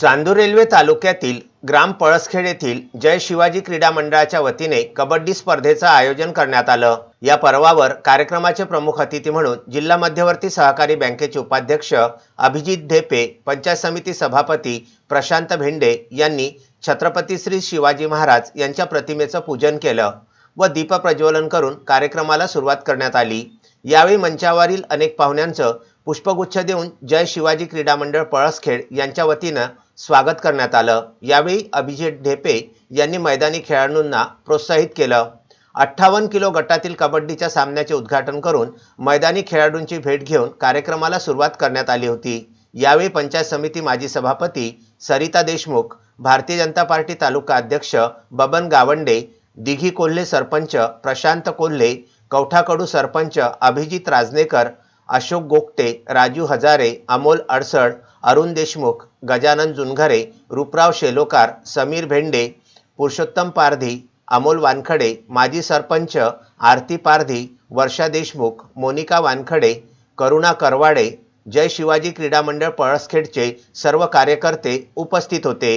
Chandur railway तालुक्यातील ग्राम पळसखेड येथील जय शिवाजी क्रीडा मंडळाच्या वतीने कबड्डी स्पर्धेचं आयोजन करण्यात आलं. या पर्वावर कार्यक्रमाचे प्रमुख अतिथी म्हणून जिल्हा मध्यवर्ती सहकारी बँकेचे उपाध्यक्ष अभिजित ढेपे पंचायत समिती सभापती प्रशांत भेंडे यांनी छत्रपती श्री शिवाजी महाराज यांच्या प्रतिमेचं पूजन केलं व दीपप्रज्वलन करून कार्यक्रमाला सुरुवात करण्यात आली. यावेळी मंचावरील अनेक पाहुण्यांचं पुष्पगुच्छ देऊन जय शिवाजी क्रीडा मंडळ पळसखेड यांच्या वतीनं स्वागत करण्यात आलं. यावेळी अभिजित ढेपे यांनी मैदानी खेळाडूंना प्रोत्साहित केलं. अठ्ठावन्न किलो गटातील कबड्डीच्या सामन्याचे उद्घाटन करून मैदानी खेळाडूंची भेट घेऊन कार्यक्रमाला सुरुवात करण्यात आली होती. यावेळी पंचायत समिती माजी सभापती सरिता देशमुख भारतीय जनता पार्टी तालुका अध्यक्ष बबन गावंडे दिघी कोल्हे सरपंच प्रशांत कोल्हे कवठाकडू सरपंच अभिजित राजनेकर अशोक गोगटे राजू हजारे अमोल अडसड अरुण देशमुख गजानन जुनघरे रूपराव शेलोकार समीर भेंडे पुरुषोत्तम पारधी अमोल वानखडे माजी सरपंच आरती पारधी वर्षा देशमुख मोनिका वानखडे करुणा करवाडे जय शिवाजी क्रीडा मंडळ पळसखेडचे सर्व कार्यकर्ते उपस्थित होते.